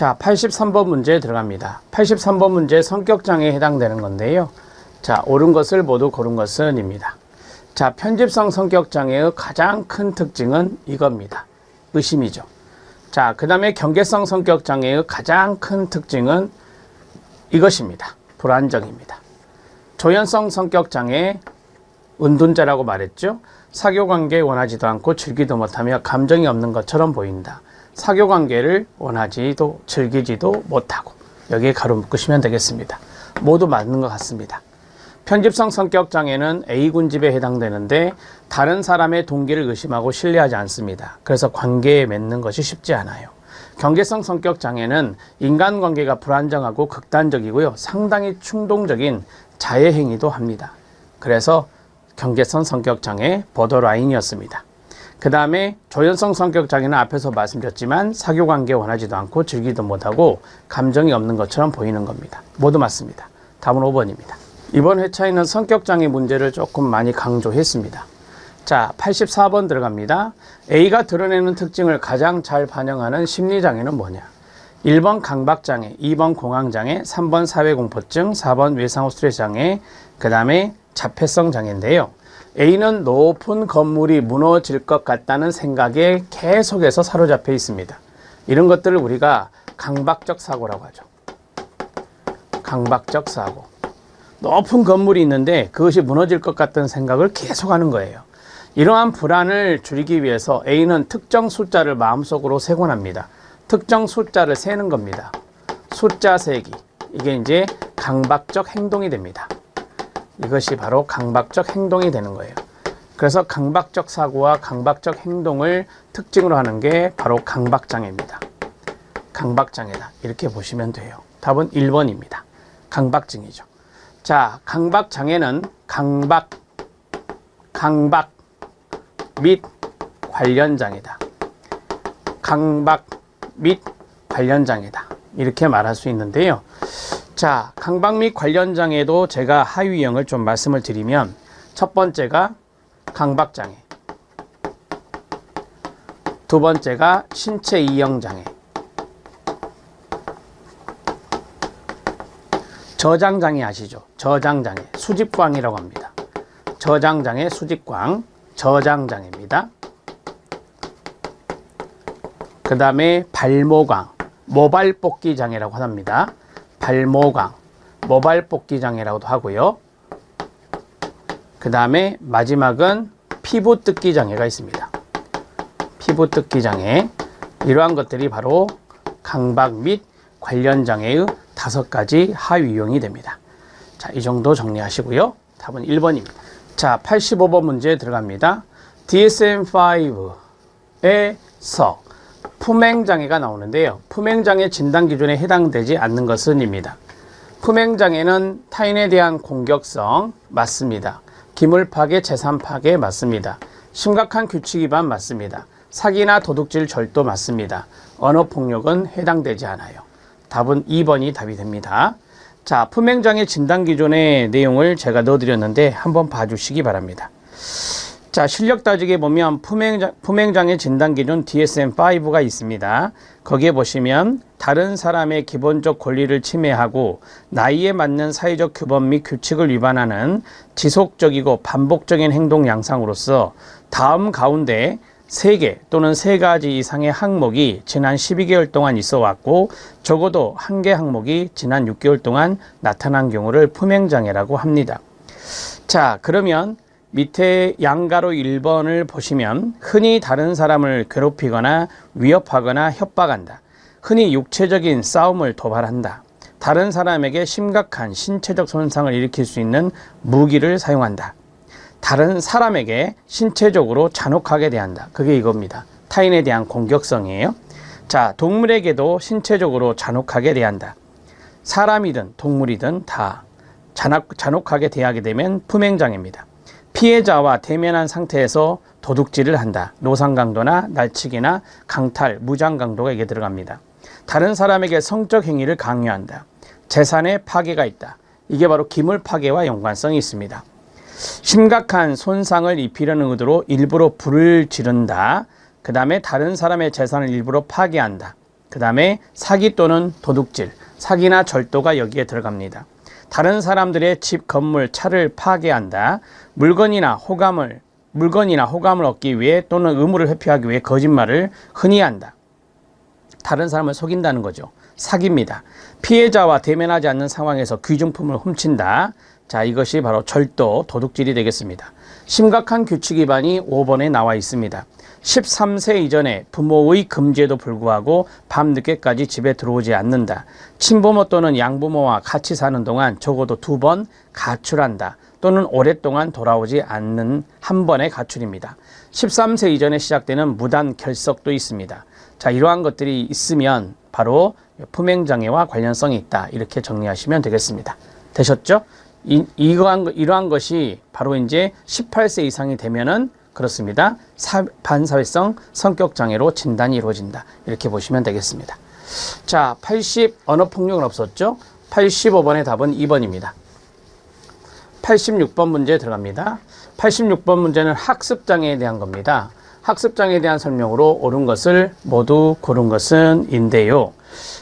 자, 83번 문제에 들어갑니다. 83번 문제 성격장애에 해당되는 건데요. 자, 옳은 것을 모두 고른 것은 입니다. 자, 편집성 성격장애의 가장 큰 특징은 이겁니다. 의심이죠. 자, 그 다음에 경계성 성격장애의 가장 큰 특징은 이것입니다. 불안정입니다. 조현성 성격장애, 은둔자라고 말했죠. 사교관계 원하지도 않고 즐기도 못하며 감정이 없는 것처럼 보인다. 사교 관계를 원하지도 즐기지도 못하고 여기에 가로 묶으시면 되겠습니다. 모두 맞는 것 같습니다. 편집성 성격 장애는 A 군 집에 해당되는데 다른 사람의 동기를 의심하고 신뢰하지 않습니다. 그래서 관계에 맺는 것이 쉽지 않아요. 경계성 성격 장애는 인간관계가 불안정하고 극단적이고요. 상당히 충동적인 자해 행위도 합니다. 그래서 경계성 성격 장애 보더라인이었습니다. 그 다음에 조현성 성격 장애는 앞에서 말씀드렸지만 사교 관계 원하지도 않고 즐기도 못하고 감정이 없는 것처럼 보이는 겁니다. 모두 맞습니다. 답은 5번입니다. 이번 회차에는 성격 장애 문제를 조금 많이 강조했습니다. 자, 84번 들어갑니다. A가 드러내는 특징을 가장 잘 반영하는 심리 장애는 뭐냐? 1번 강박장애, 2번 공황장애, 3번 사회공포증, 4번 외상후 스트레스 장애, 그 다음에 자폐성 장애인데요. A는 높은 건물이 무너질 것 같다는 생각에 계속해서 사로잡혀 있습니다. 이런 것들을 우리가 강박적 사고라고 하죠. 강박적 사고. 높은 건물이 있는데 그것이 무너질 것 같다는 생각을 계속하는 거예요. 이러한 불안을 줄이기 위해서 A는 특정 숫자를 마음속으로 세곤 합니다. 특정 숫자를 세는 겁니다. 숫자 세기. 이게 이제 강박적 행동이 됩니다. 이것이 바로 강박적 행동이 되는 거예요. 그래서 강박적 사고와 강박적 행동을 특징으로 하는 게 바로 강박장애입니다. 강박장애다. 이렇게 보시면 돼요. 답은 1번입니다. 강박증이죠. 자, 강박 장애는 강박, 강박 및 관련 장애다. 강박 및 관련 장애다. 이렇게 말할 수 있는데요. 자, 강박 및 관련 장애도 제가 하위형을 좀 말씀을 드리면 첫 번째가 강박 장애. 두 번째가 신체 이형 장애. 저장 장애 아시죠? 저장 장애, 수집광이라고 합니다. 저장 장애, 수집광, 저장 장애입니다. 그 다음에 발모광, 모발 뽑기 장애라고 합니다. 발모광, 모발 뽑기 장애라고도 하고요. 그 다음에 마지막은 피부 뜯기 장애가 있습니다. 피부 뜯기 장애. 이러한 것들이 바로 강박 및 관련 장애의 다섯 가지 하위용이 됩니다. 자, 이 정도 정리하시고요. 답은 1번입니다. 자, 85번 문제 들어갑니다. DSM-5에서 품행장애가 나오는데요. 품행장애 진단 기준에 해당되지 않는 것은입니다. 품행장애는 타인에 대한 공격성 맞습니다. 기물 파괴, 재산 파괴 맞습니다. 심각한 규칙 위반 맞습니다. 사기나 도둑질 절도 맞습니다. 언어 폭력은 해당되지 않아요. 답은 2번이 답이 됩니다. 자, 품행장애 진단 기준의 내용을 제가 넣어드렸는데 한번 봐주시기 바랍니다. 자, 실력 따지게 보면 품행장, 품행장애 진단 기준 DSM-5가 있습니다. 거기에 보시면 다른 사람의 기본적 권리를 침해하고 나이에 맞는 사회적 규범 및 규칙을 위반하는 지속적이고 반복적인 행동 양상으로서 다음 가운데 세개 또는 세 가지 이상의 항목이 지난 12개월 동안 있어 왔고 적어도 한 개 항목이 지난 6개월 동안 나타난 경우를 품행장애라고 합니다. 자, 그러면 밑에 양가로 1번을 보시면 흔히 다른 사람을 괴롭히거나 위협하거나 협박한다. 흔히 육체적인 싸움을 도발한다. 다른 사람에게 심각한 신체적 손상을 일으킬 수 있는 무기를 사용한다. 다른 사람에게 신체적으로 잔혹하게 대한다. 그게 이겁니다. 타인에 대한 공격성이에요. 자, 동물에게도 신체적으로 잔혹하게 대한다. 사람이든 동물이든 다 잔혹, 잔혹하게 대하게 되면 품행장애입니다. 피해자와 대면한 상태에서 도둑질을 한다. 노상강도나 날치기나 강탈, 무장강도가 이게 들어갑니다. 다른 사람에게 성적 행위를 강요한다. 재산에 파괴가 있다. 이게 바로 기물 파괴와 연관성이 있습니다. 심각한 손상을 입히려는 의도로 일부러 불을 지른다. 그 다음에 다른 사람의 재산을 일부러 파괴한다. 그 다음에 사기 또는 도둑질, 사기나 절도가 여기에 들어갑니다. 다른 사람들의 집, 건물, 차를 파괴한다. 물건이나 호감을 물건이나 호감을 얻기 위해 또는 의무를 회피하기 위해 거짓말을 흔히 한다. 다른 사람을 속인다는 거죠. 사기입니다. 피해자와 대면하지 않는 상황에서 귀중품을 훔친다. 자, 이것이 바로 절도, 도둑질이 되겠습니다. 심각한 규칙 위반이 5번에 나와 있습니다. 13세 이전에 부모의 금지에도 불구하고 밤늦게까지 집에 들어오지 않는다. 친부모 또는 양부모와 같이 사는 동안 적어도 두 번 가출한다. 또는 오랫동안 돌아오지 않는 한 번의 가출입니다. 13세 이전에 시작되는 무단 결석도 있습니다. 자, 이러한 것들이 있으면 바로 품행장애와 관련성이 있다. 이렇게 정리하시면 되겠습니다. 되셨죠? 이, 이러한, 이러한 것이 바로 이제 18세 이상이 되면은 그렇습니다. 사, 반사회성 성격 장애로 진단이 이루어진다. 이렇게 보시면 되겠습니다. 자, 80 언어 폭력은 없었죠? 85번의 답은 2번입니다. 86번 문제 들어갑니다. 86번 문제는 학습장애에 대한 겁니다. 학습장애에 대한 설명으로 옳은 것을 모두 고른 것은 인데요.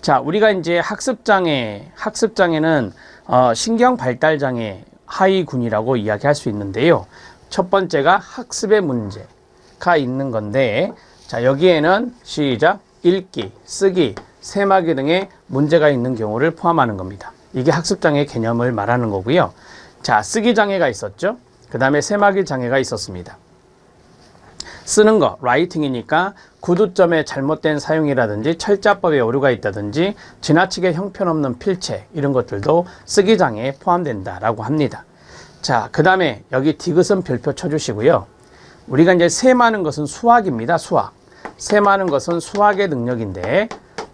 자, 우리가 이제 학습장애, 학습장애는 어, 신경 발달장애 하위군이라고 이야기할 수 있는데요. 첫 번째가 학습의 문제가 있는 건데, 자, 여기에는 시작, 읽기, 쓰기, 세마기 등의 문제가 있는 경우를 포함하는 겁니다. 이게 학습장애 개념을 말하는 거고요. 자, 쓰기 장애가 있었죠. 그 다음에 세마기 장애가 있었습니다. 쓰는 거, 라이팅이니까 구두점의 잘못된 사용이라든지 철자법에 오류가 있다든지 지나치게 형편없는 필체 이런 것들도 쓰기 장애에 포함된다라고 합니다. 자, 그 다음에 여기 디귿은 별표 쳐주시고요. 우리가 이제 세마는 것은 수학입니다. 수학. 세마는 것은 수학의 능력인데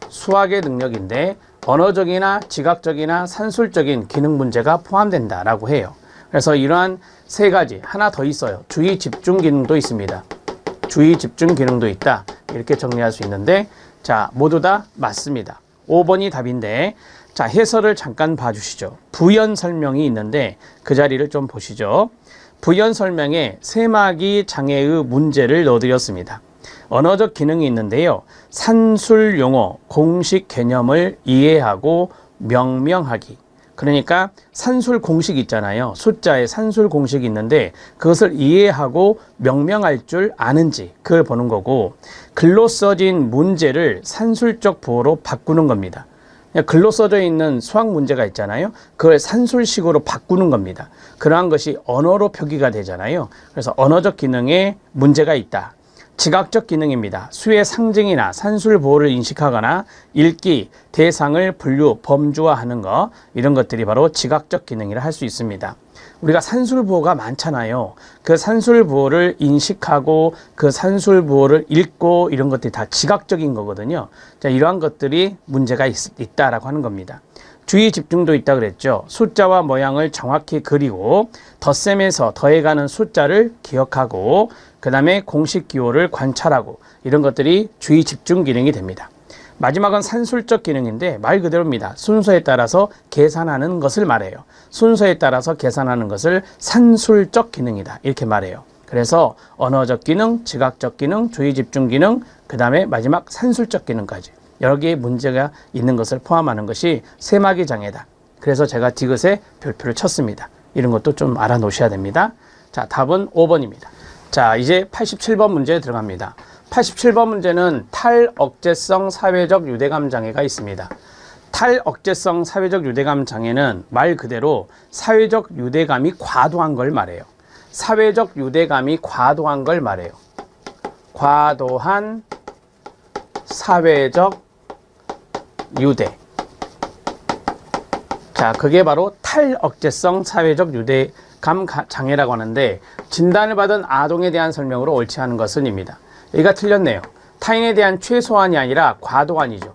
수학의 능력인데 언어적이나 지각적이나 산술적인 기능 문제가 포함된다라고 해요. 그래서 이러한 세 가지 하나 더 있어요. 주의 집중 기능도 있습니다. 주의 집중 기능도 있다. 이렇게 정리할 수 있는데 자, 모두 다 맞습니다. 5번이 답인데 자, 해설을 잠깐 봐 주시죠. 부연 설명이 있는데 그 자리를 좀 보시죠. 부연 설명에 세마기 장애의 문제를 넣어드렸습니다. 언어적 기능이 있는데요. 산술 용어, 공식 개념을 이해하고 명명하기. 그러니까 산술 공식 있잖아요. 숫자에 산술 공식이 있는데 그것을 이해하고 명명할 줄 아는지 그걸 보는 거고 글로 써진 문제를 산술적 부호로 바꾸는 겁니다. 글로 써져 있는 수학 문제가 있잖아요. 그걸 산술식으로 바꾸는 겁니다. 그러한 것이 언어로 표기가 되잖아요. 그래서 언어적 기능에 문제가 있다. 지각적 기능입니다. 수의 상징이나 산술 보호를 인식하거나 읽기, 대상을 분류, 범주화하는 것 이런 것들이 바로 지각적 기능이라 할 수 있습니다. 우리가 산술 보호가 많잖아요. 그 산술 보호를 인식하고 그 산술 보호를 읽고 이런 것들이 다 지각적인 거거든요. 자, 이러한 것들이 문제가 있, 있다라고 하는 겁니다. 주의 집중도 있다 그랬죠. 숫자와 모양을 정확히 그리고 덧셈에서 더해가는 숫자를 기억하고 그 다음에 공식 기호를 관찰하고 이런 것들이 주의 집중 기능이 됩니다. 마지막은 산술적 기능인데 말 그대로입니다. 순서에 따라서 계산하는 것을 말해요. 순서에 따라서 계산하는 것을 산술적 기능이다. 이렇게 말해요. 그래서 언어적 기능, 지각적 기능, 주의 집중 기능, 그 다음에 마지막 산술적 기능까지 여러 개의 문제가 있는 것을 포함하는 것이 세마기 장애다. 그래서 제가 디귿에 별표를 쳤습니다. 이런 것도 좀 알아놓으셔야 됩니다. 자, 답은 5번입니다. 자, 이제 87번 문제에 들어갑니다. 87번 문제는 탈억제성 사회적 유대감 장애가 있습니다. 탈억제성 사회적 유대감 장애는 말 그대로 사회적 유대감이 과도한 걸 말해요. 사회적 유대감이 과도한 걸 말해요. 과도한 사회적 유대. 자, 그게 바로 탈억제성 사회적 유대감 장애라고 하는데 진단을 받은 아동에 대한 설명으로 옳지 않은 것은입니다. 얘가 틀렸네요. 타인에 대한 최소한이 아니라 과도한이죠.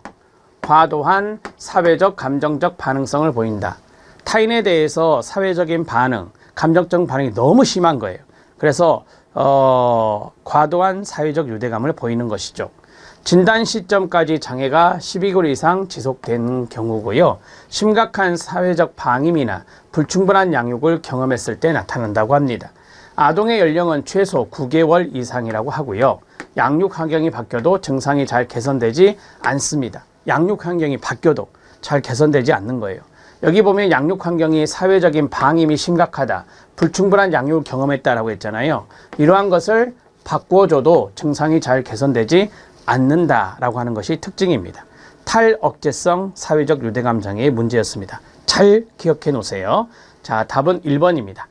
과도한 사회적 감정적 반응성을 보인다. 타인에 대해서 사회적인 반응, 감정적 반응이 너무 심한 거예요. 그래서 어, 과도한 사회적 유대감을 보이는 것이죠. 진단 시점까지 장애가 12개월 이상 지속된 경우고요. 심각한 사회적 방임이나 불충분한 양육을 경험했을 때 나타난다고 합니다. 아동의 연령은 최소 9개월 이상이라고 하고요. 양육 환경이 바뀌어도 증상이 잘 개선되지 않습니다. 양육 환경이 바뀌어도 잘 개선되지 않는 거예요. 여기 보면 양육 환경이 사회적인 방임이 심각하다. 불충분한 양육을 경험했다라고 했잖아요. 이러한 것을 바꿔줘도 증상이 잘 개선되지 않는다라고 하는 것이 특징입니다. 탈억제성 사회적 유대감 장애의 문제였습니다. 잘 기억해 놓으세요. 자, 답은 1번입니다.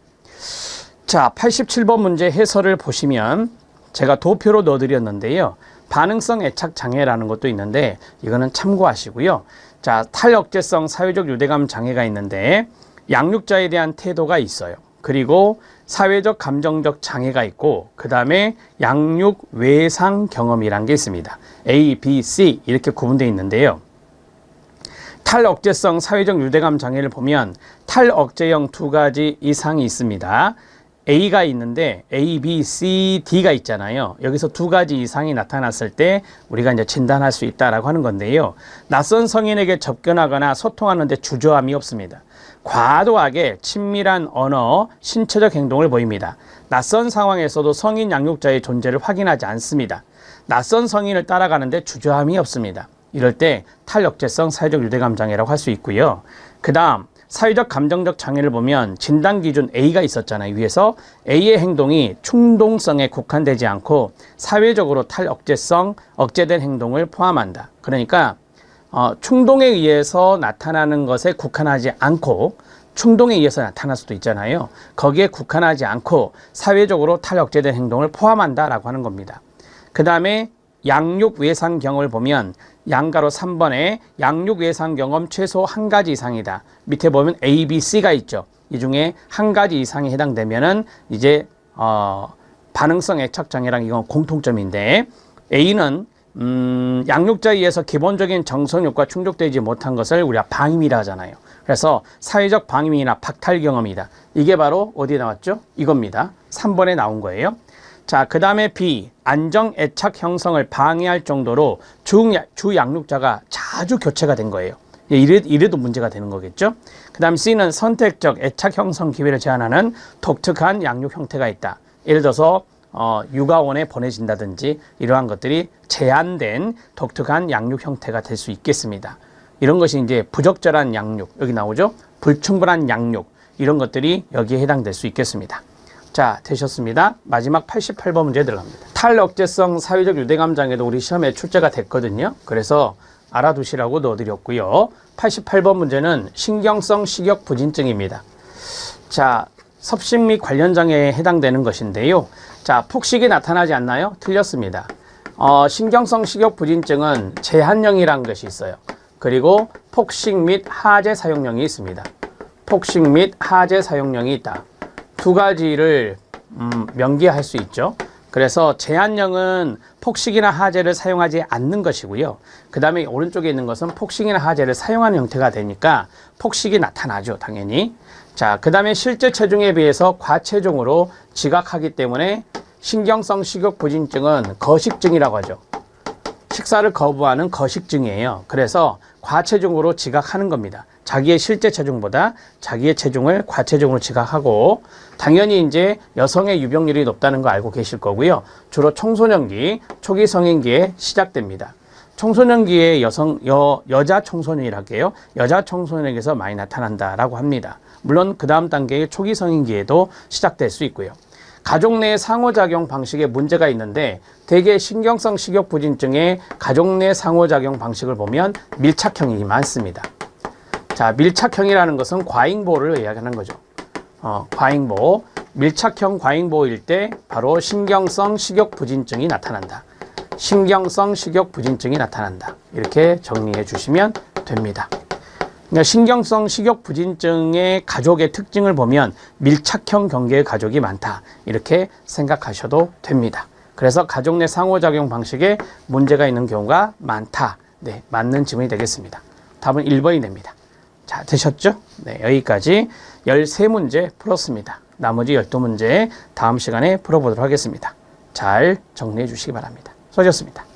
자, 87번 문제 해설을 보시면 제가 도표로 넣어드렸는데요. 반응성 애착 장애라는 것도 있는데 이거는 참고하시고요. 자, 탈억제성 사회적 유대감 장애가 있는데 양육자에 대한 태도가 있어요. 그리고 사회적 감정적 장애가 있고 그 다음에 양육 외상 경험이란 게 있습니다. A, B, C 이렇게 구분되어 있는데요. 탈억제성 사회적 유대감 장애를 보면 탈억제형 두 가지 이상이 있습니다. A가 있는데 A, B, C, D가 있잖아요. 여기서 두 가지 이상이 나타났을 때 우리가 이제 진단할 수 있다라고 하는 건데요. 낯선 성인에게 접근하거나 소통하는데 주저함이 없습니다. 과도하게 친밀한 언어, 신체적 행동을 보입니다. 낯선 상황에서도 성인 양육자의 존재를 확인하지 않습니다. 낯선 성인을 따라가는데 주저함이 없습니다. 이럴 때 탈억제성 사회적 유대감 장애라고 할 수 있고요. 그 다음 사회적 감정적 장애를 보면 진단 기준 A가 있었잖아요. 위에서 A의 행동이 충동성에 국한되지 않고 사회적으로 탈억제성, 억제된 행동을 포함한다. 그러니까 어, 충동에 의해서 나타나는 것에 국한하지 않고 충동에 의해서 나타날 수도 있잖아요. 거기에 국한하지 않고 사회적으로 탈억제된 행동을 포함한다라고 하는 겁니다. 그 다음에 양육 외상 경험을 보면 양가로 3번에 양육 외상 경험 최소 한 가지 이상이다. 밑에 보면 A, B, C가 있죠. 이 중에 한 가지 이상이 해당되면은 이제 어, 반응성 애착 장애랑 이건 공통점인데 A는 음, 양육자에 의해서 기본적인 정서욕과 충족되지 못한 것을 우리가 방임이라 하잖아요. 그래서 사회적 방임이나 박탈 경험이다. 이게 바로 어디에 나왔죠? 이겁니다. 3번에 나온 거예요. 자, 그 다음에 B, 안정 애착 형성을 방해할 정도로 주, 주 양육자가 자주 교체가 된 거예요. 예, 이래, 이래도 문제가 되는 거겠죠. 그 다음 C는 선택적 애착 형성 기회를 제한하는 독특한 양육 형태가 있다. 예를 들어서 어, 육아원에 보내진다든지 이러한 것들이 제한된 독특한 양육 형태가 될 수 있겠습니다. 이런 것이 이제 부적절한 양육, 여기 나오죠? 불충분한 양육, 이런 것들이 여기에 해당될 수 있겠습니다. 자, 되셨습니다. 마지막 88번 문제 들어갑니다. 탈억제성 사회적 유대감 장애도 우리 시험에 출제가 됐거든요. 그래서 알아두시라고 넣어드렸고요. 88번 문제는 신경성 식욕 부진증입니다. 자, 섭식 및 관련 장애에 해당되는 것인데요. 자, 폭식이 나타나지 않나요? 틀렸습니다. 어, 신경성 식욕 부진증은 제한령이라는 것이 있어요. 그리고 폭식 및 하제 사용령이 있습니다. 폭식 및 하제 사용령이 있다. 두 가지를 음, 명기할 수 있죠. 그래서 제한령은 폭식이나 하제를 사용하지 않는 것이고요. 그 다음에 오른쪽에 있는 것은 폭식이나 하제를 사용하는 형태가 되니까 폭식이 나타나죠, 당연히. 자, 그 다음에 실제 체중에 비해서 과체중으로 지각하기 때문에 신경성 식욕 부진증은 거식증이라고 하죠. 식사를 거부하는 거식증이에요. 그래서 과체중으로 지각하는 겁니다. 자기의 실제 체중보다 자기의 체중을 과체중으로 지각하고 당연히 이제 여성의 유병률이 높다는 거 알고 계실 거고요. 주로 청소년기, 초기 성인기에 시작됩니다. 청소년기에 여성 여 여자 청소년이라게요. 여자 청소년에게서 많이 나타난다라고 합니다. 물론 그 다음 단계의 초기 성인기에도 시작될 수 있고요. 가족 내 상호작용 방식에 문제가 있는데 대개 신경성 식욕 부진증의 가족 내 상호작용 방식을 보면 밀착형이 많습니다. 자, 밀착형이라는 것은 과잉보를 이야기하는 거죠. 어, 과잉보. 밀착형 과잉보일 때 바로 신경성 식욕 부진증이 나타난다. 신경성 식욕 부진증이 나타난다. 이렇게 정리해 주시면 됩니다. 그러니까 신경성 식욕 부진증의 가족의 특징을 보면 밀착형 경계의 가족이 많다. 이렇게 생각하셔도 됩니다. 그래서 가족 내 상호작용 방식에 문제가 있는 경우가 많다. 네, 맞는 질문이 되겠습니다. 답은 1번이 됩니다. 자, 되셨죠? 네, 여기까지 13문제 풀었습니다. 나머지 12문제 다음 시간에 풀어보도록 하겠습니다. 잘 정리해 주시기 바랍니다. 수고하셨습니다.